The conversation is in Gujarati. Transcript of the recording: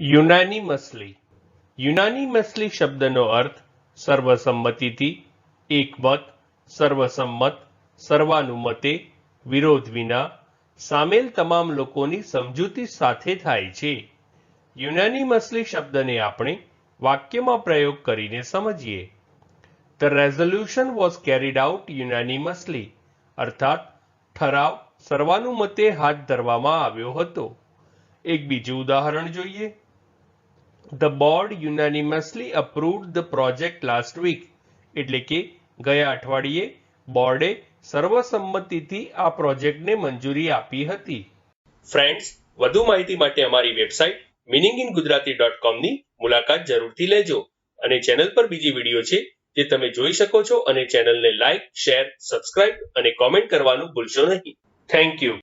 યુનાનીમસલી. યુનાનીમસલી શબ્દનો અર્થ સર્વસંમતિથી એકમત, સર્વસંમત, સર્વાનુમતે, વિરોધ વિના સામેલ તમામ લોકોની સમજૂતી સાથે થાય છે. યુનાનીમસલી શબ્દને આપણે વાક્યમાં પ્રયોગ કરીને સમજીએ. The resolution was carried out unanimously અર્થાત, ઠરાવ સર્વાનુમતે હાથ ધરવામાં આવ્યો હતો. એક બીજું ઉદાહરણ જોઈએ. The board unanimously approved the project last week એટલે કે ગયા અઠવાડિયે બોર્ડે સર્વસંમતિથી આ પ્રોજેક્ટને મંજૂરી આપી હતી. ફ્રેન્ડ્સ વધુ માહિતી માટે અમારી website meaning in Gujarati dot કોમની મુલાકાત જરૂરથી લેજો અને ચેનલ પર બીજી વીડિયો છે જે તમે જોઈ શકો છો અને ચેનલને લાઇક, શેર, સબસ્ક્રાઇબ અને કોમેન્ટ કરવાનું ભૂલશો નહીં. Thank you